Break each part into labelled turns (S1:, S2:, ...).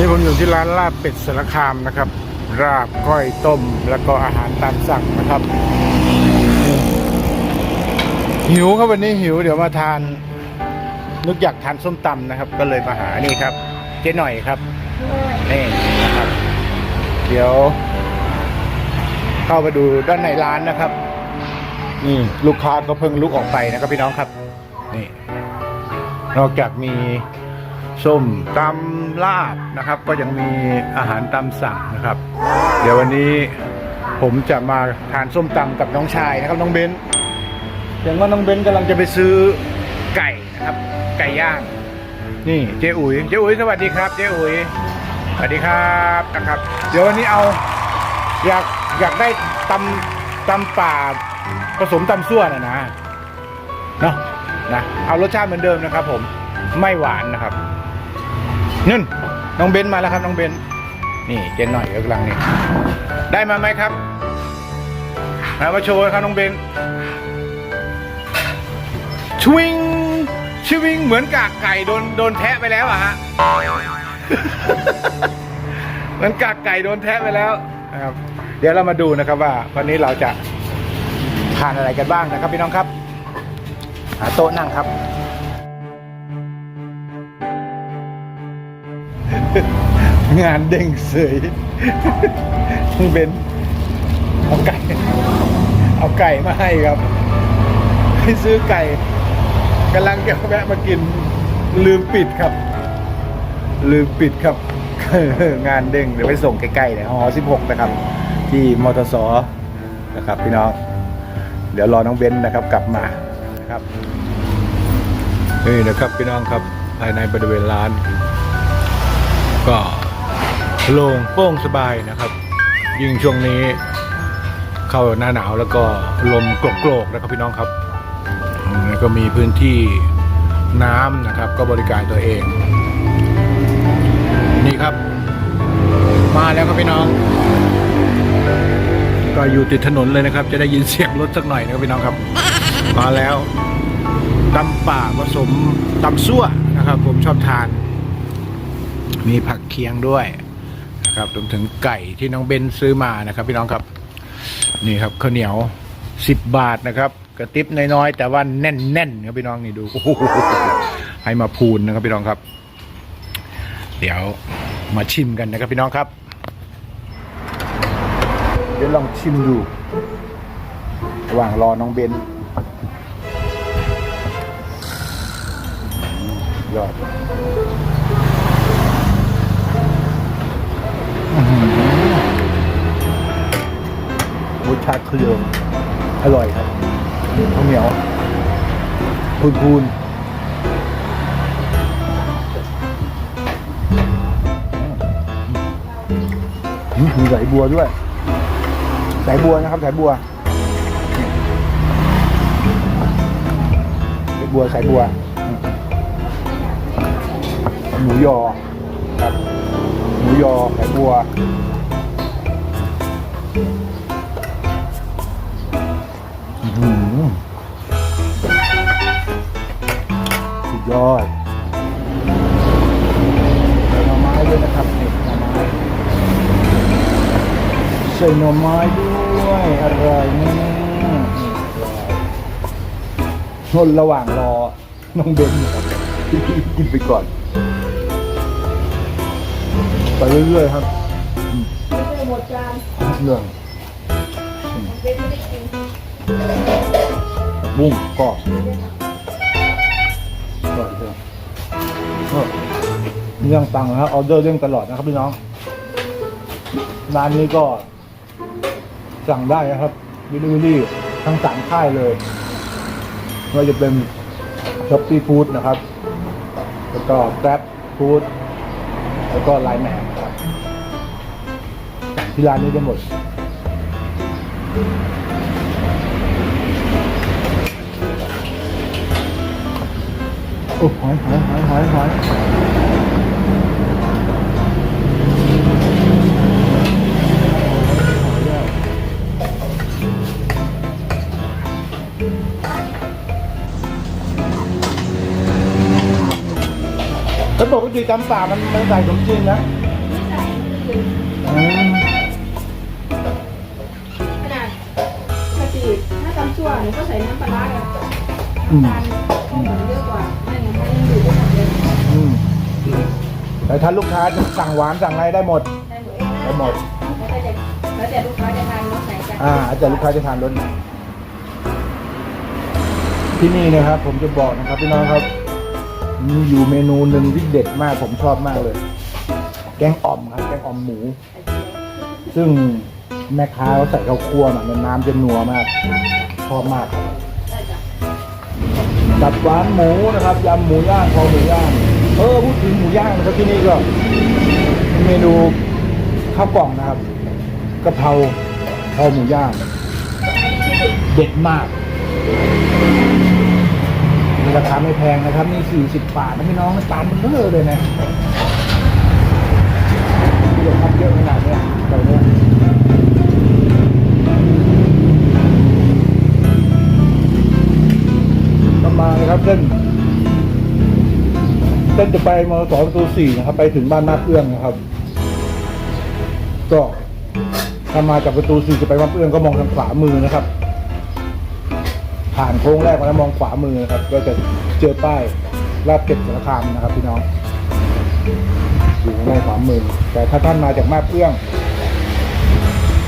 S1: นี้ผมอยู่ที่ร้านลาบเป็ดสารคามนะครับ ราบก้อยต้มแล้วก็อาหารตามสั่งนะครับ หิวครับวันนี้หิวเดี๋ยวมาทาน นึกอยากทานส้มตำนะครับ ก็เลยมาหานี่ครับ เจ๊หน่อยครับนี่นะครับ เดี๋ยว เข้าไปดูด้านในร้านนะครับนี่ลูกค้าก็เพิ่งลุกออกไปนะครับพี่น้องครับ นี่ นอกจากมี ส้มตำลาบนะครับ ก็ยังมีอาหารตามสั่งนะครับ เดี๋ยววันนี้ผมจะมาทานส้มตำกับน้องชายนะครับน้องเบนอย่างว่าน้องเบนกำลังจะไปซื้อไก่นะครับ ไก่ย่าง นี่เจ๊อุ๋ยเจ๊อุ๋ยสวัสดีครับเจ๊อุ๋ยสวัสดีครับนะครับ เดี๋ยววันนี้เอาอยากอยากได้ตำตำป่าผสมตำซั่วนะนะเนาะนะเอารสชาติเหมือนเดิมนะครับผมไม่หวานนะครับ นั่นน้องเบนมาแล้วครับน้องเบนนี่เจนหน่อยกำลังนี่ได้มาไหมครับมามาโชว์ครับน้องเบนชวิงชวิงเหมือนกากไก่โดนโดนแทะไปแล้วอะฮะเหมือนกากไก่โดนแทะไปแล้วนะครับเดี๋ยวเรามาดูนะครับว่าวันนี้เราจะทานอะไรกันบ้างนะครับพี่น้องครับหาโต๊ะนั่งครับ งานเด้งเสยมึงเป็นเอาไก่ เอาไก่มาให้ครับ ให้ซื้อไก่กำลังจะแวะมากิน ลืมปิดครับ ลืมปิดครับ งานเด้งเดี๋ยวไปส่งใกล้ๆเลยหอ16 นะครับ ที่มอเตอร์สนะครับ พี่น้อง เดี๋ยวรอน้องเบนนะครับ กลับมานะครับนี่นะครับพี่น้องครับภายในบริเวณร้าน ก็โล่งโป้งสบายนะครับ ยิ่งช่วงนี้เข้าหน้าหนาวแล้วก็ลมโกรกๆนะครับพี่น้องครับแล้วก็มีพื้นที่น้ำนะครับ ก็บริการตัวเอง นี่ครับ มาแล้วครับพี่น้อง ก็อยู่ติดถนนเลยนะครับ จะได้ยินเสียงรถสักหน่อยนะครับพี่น้องครับ มาแล้วตำป่าผสมตำซั่วนะครับ ผมชอบทาน มีผักเคียงด้วยนะครับรวมถึงไก่ที่น้องเบนซื้อมานะครับ พี่น้องครับนี่ครับข้าวเหนียวสิบบาทนะครับกระติบน้อยๆแต่ว่าแน่นๆครับพี่น้องนี่ดูให้มาพูนนะครับพี่น้องครับ เดี๋ยวมาชิมกันนะครับพี่น้องครับ เดี๋ยวลองชิมดูระหว่างรอน้องเบนยอด รสชาติเครื่อร่อยครับข้าวเหนียวพูนพูนมมีสายบัวด้วยสายบัวนะครับสายบัวสายบัวสายบัวหมูยอครับหมูยอสายบัว ยอดใส่หน่อไม้ด้วยนะครับนี่หน่อไม้ใส่หน่อไม้ด้วยอร่อยมากนนระหว่างรอน้องเบนครับกินไปก่อนไปเรื่อยๆครับ
S2: ไม่ได้หมดจาน
S1: เรื่อง
S2: เด็กไม่ได้กิน
S1: บุ้งกรอบอ ร่อยเชียวเรื่องตังค์นะครับออเดอร์เรื่องตลอดนะครับพี่น้องร้านนี้ก็ สั่งได้นะครับวิลลี่ทั้งสามค่ายเลยไม่ว่าจะเป็นช็อปปี้ฟู้ดนะครับ แล้วก็แกร็บฟู้ดแล้วก็ไลน์แมนครับสั่งที่ร้านนี้ได้หมด โอ้หอยหอยหอยหอยหอยแล้วปกติตำป่ามันมันใส่ขนม แต่ถ้าลูกค้าจะสั่งหวานสั่งอะไรได้หมด
S2: ได้หมดเอง
S1: ได้หมด
S2: แล้วแต่จะแล้วแต่ลูกค้าจะทานรสไหนกัน
S1: อ่าอาจจะลูกค้าจะทานรสไหนที่นี่นะครับ ผมจะบอกนะครับพี่น้องครับ มีอยู่เมนูหนึ่งที่เด็ดมากผมชอบมากเลย แกงอ่อมครับ แกงอ่อมหมู ซึ่งแม่ค้าเขาใส่ข้าวคั่วมาน้ำจะนัวมากชอบมากครับตับหวานหมูนะครับยำหมูย่างคอหมูย่าง เออพูดถึงหมูย่างนะครับที่นี่ก็เมนูข้าวกล่องนะครับกะเพราคอหมูย่าง เด็ดมากราคาไม่แพงนะครับ นี่ 40 บาทนะพี่น้องตามมันเบลอเลยนะที่เราทำเยอะขนาดนี้ยเราเนี่ยประมาณนะครับเส้น ส้นจะไปมสองประตูสี่นะครับ ไปถึงบ้านหน้าเอื้องนะครับ ก็ถ้ามาจากประตูสี่จะไปบ้านเอื้องก็มองทางขวามือนะครับ ผ่านโค้งแรกมาแล้วมองขวามือนะครับ ก็จะเจอป้ายลาดเก็บสารคามนะครับ พี่น้องอยู่ข้างในขวามือแต่ถ้าท่านมาจากมาเอื้อง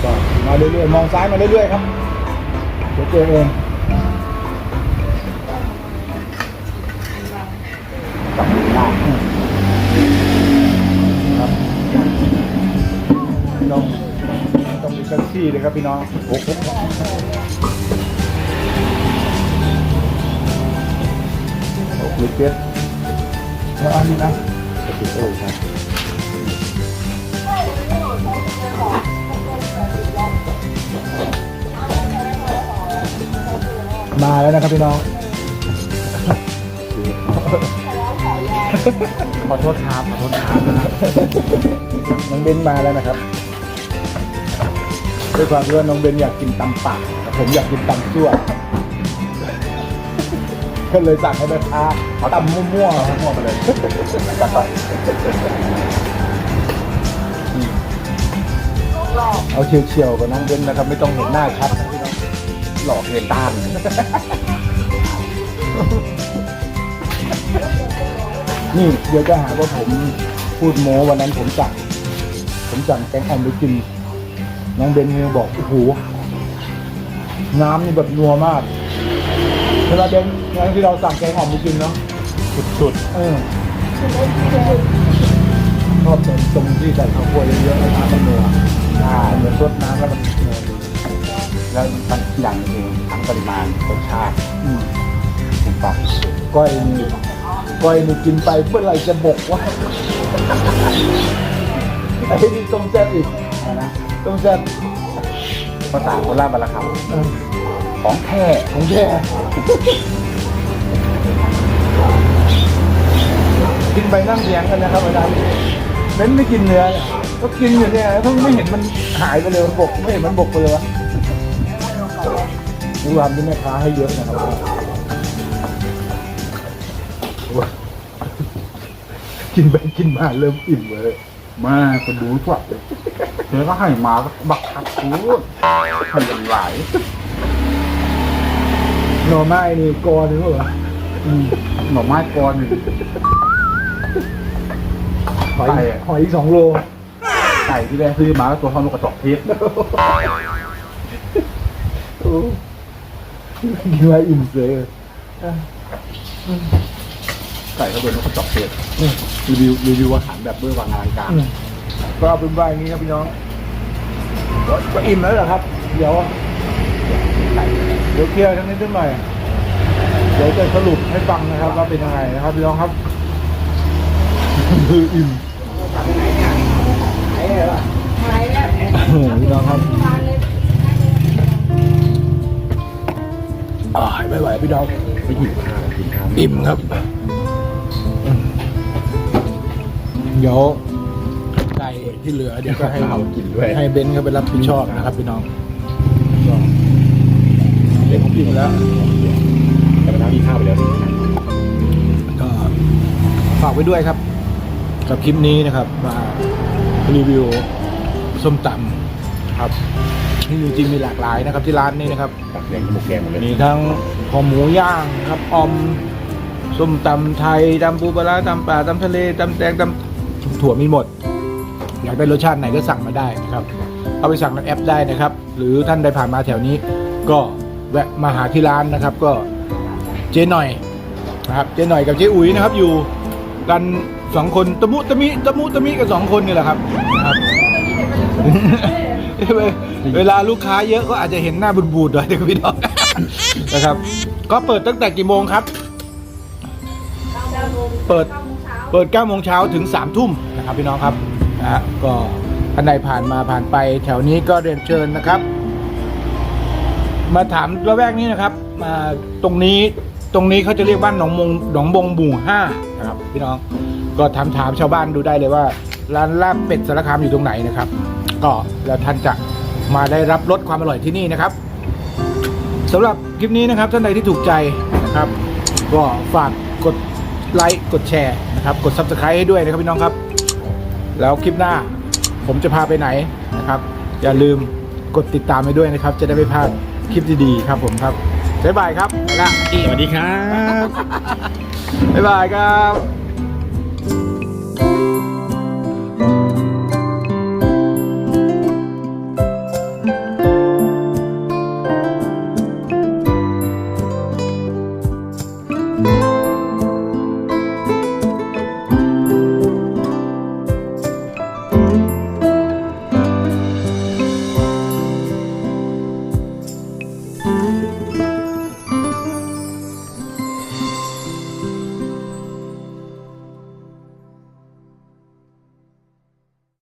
S1: ก็มาเรื่อยๆมองซ้ายมาเรื่อยๆครับเดี๋ยวเจอเอง ครับต้องต้องมีแท็กซี่เลยครับพี่น้องโอ้โหโอ้ลิเกตแล้วอันนี้นะสติโอ้ครับมาแล้วนะครับพี่น้อง
S3: ขอโทษครับ ขอโทษครับ
S1: น้องเบนมาแล้วนะครับ ด้วยความที่ว่าน้องเบนอยากกินตำป่าครับผมอยากกินตำซั่วก็เลยสั่งให้แม่ค้าตำมั่วๆครับ
S3: มั่วไปเลย
S1: จัดไปเอาเฉียวๆกับน้องเบนนะครับ ไม่ต้องเห็นหน้าชัดนะพี่น้อง
S3: หลอกเรียนต้า น
S1: นี่เดี๋ยวจะหาว่าผมพูดโม้วันนั้นผมสั่งผมสั่งแกงอ่อมไปกิน น้องเบนเนี่ยบอกโอ้โหน้ำนี่แบบนัวมากเวลาเบนงั้นที่เราสั่งแกงอ่อมไปกินเนาะ
S3: สุด
S1: เออชอบตรงตรงที่ใส่ข้าวคั่วเยอะๆแล้วน้ำมันนัวใช่เหมือนซดน้ำแล้วมันนัวดี
S3: ๆแล้วมันอย่างหนึ่งทั้งปริมาณรสชาติ
S1: อืม
S3: ถูกต้อง
S1: ก้อยนี่ ก้อยนี่กินไปเมื่อไหร่จะบกวะไอ้นี่ต้มแซ่บอีก
S3: อะไรนะ
S1: ต้มแซ่บ
S3: ภาษาโคราชบรรค
S1: เออำ
S3: ของแท้
S1: ของแท้กินไปนั่งเถียงกันนะครับอาจารย์เบ้นไม่กินเนื้อเนี่ยก็กินอยู่เนี่ยเพิ่งไม่เห็นมันหายไปเลยมันบกไม่เห็นมันบกไปเลยวะดูความที่แม่ค้าให้เยอะนะครับ กินไปกินมาเริ่มอิ่มเลย
S3: มาก็ดูพวกเธอก็ให้มาบักคักคูดทำเป็นไหลาย
S1: หน่อไม้นี่กอหนึงเหรอ
S3: อืมหน่อไม้กรอนหนึ่ง
S1: หอย
S3: ไก่อะ
S1: หอยอีกสองโล
S3: ไก่ที่แม่ซื้อมาก็ตัวเท่านกกระจอกเทศ
S1: โอ้กินมาอิ่มเลยอะ
S3: ไก่ก็เป็นนกกระจอกเทศรีวิวรีวิวอาหารแบบเบื้องวางอลังการ
S1: อืมก็เอาเป็นว่าอย่างนี้ครับพี่น้องก็ก็อิ่มแล้วเหรอครับ เดี๋ยว เดี๋ยวเคลียร์ทั้งนี้นิดหน่อย เดี๋ยวจะสรุปให้ฟังนะครับว่าเป็นยังไงนะครับพี่น้องครับ คืออิ่ม
S2: หายแล้ว
S1: โอ้โหพี่น้องครับ
S2: ทานเลย
S1: อ่าไม่ไหวพี่น้อง
S3: ไปหยิบข้าวกินข้าว
S1: อิ่มครับ เดี๋ยวไก่ที่เหลือเดี๋ยวก็ให้
S3: ข้าวกินด้วย
S1: ให้เบนซ์เขาไปรับผิดชอบนะครับพี่น้องก็เด็กผมอิ่มแล้ว
S3: แต่เมื่อเช้ากินข้าวไปแล้ว
S1: ก็ฝากไว้ด้วยครับ กับคลิปนี้นะครับว่ารีวิวส้มตำครับที่จริงๆมีหลากหลายนะครับที่ร้านนี้นะครับ
S3: ตักแดงจมูกแดงหมดเลย
S1: มีทั้งคอหมูย่างครับออมส้มตำไทยตำปูปลาร้าตำปลาตำทะเลตำแตงตำ ถั่วมีหมด อยากได้รสชาติไหนก็สั่งมาได้นะครับ เอาไปสั่งในแอปได้นะครับ หรือท่านใดผ่านมาแถวนี้ ก็แวะมาหาที่ร้านนะครับ ก็เจ๊หน่อยนะครับเจ๊หน่อยกับเจ๊อุ๋ยนะครับ อยู่กันสองคนตะมุตะมิตะมุตะมิกันสองคนนี่แหละครับนะครับ เวลาลูกค้าเยอะก็อาจจะเห็นหน้าบูดๆหน่อยนะครับพี่น้องนะครับ ก็เปิดตั้งแต่กี่โมงครับ เปิด เปิด9โมงเช้าถึง3ทุ่มนะครับพี่น้องครับนะฮะก็ท่านใดผ่านมาผ่านไปแถวนี้ก็เรียนเชิญนะครับ มาถามระแวกนี้นะครับมาตรงนี้ตรงนี้เขาจะเรียกบ้านหนองมงหนองบงหมู่ห้านะครับพี่น้องก็ถามถามชาวบ้านดูได้เลยว่า ร้านลาบเป็ดสารคามอยู่ตรงไหนนะครับ ก็แล้วท่านจะมาได้รับรสความอร่อยที่นี่นะครับสำหรับคลิปนี้นะครับท่านใดที่ถูกใจนะครับ ก็ฝากกด ไลค์กดแชร์นะครับกด subscribe ให้ด้วยนะครับพี่น้องครับ แล้วคลิปหน้าผมจะพาไปไหนนะครับ อย่าลืมกดติดตามไปด้วยนะครับ จะได้ไม่พลาดคลิปดีๆครับผมครับบ๊ายบายครับไปละ
S3: สวัสดีครับ
S1: บ๊ายบายครับ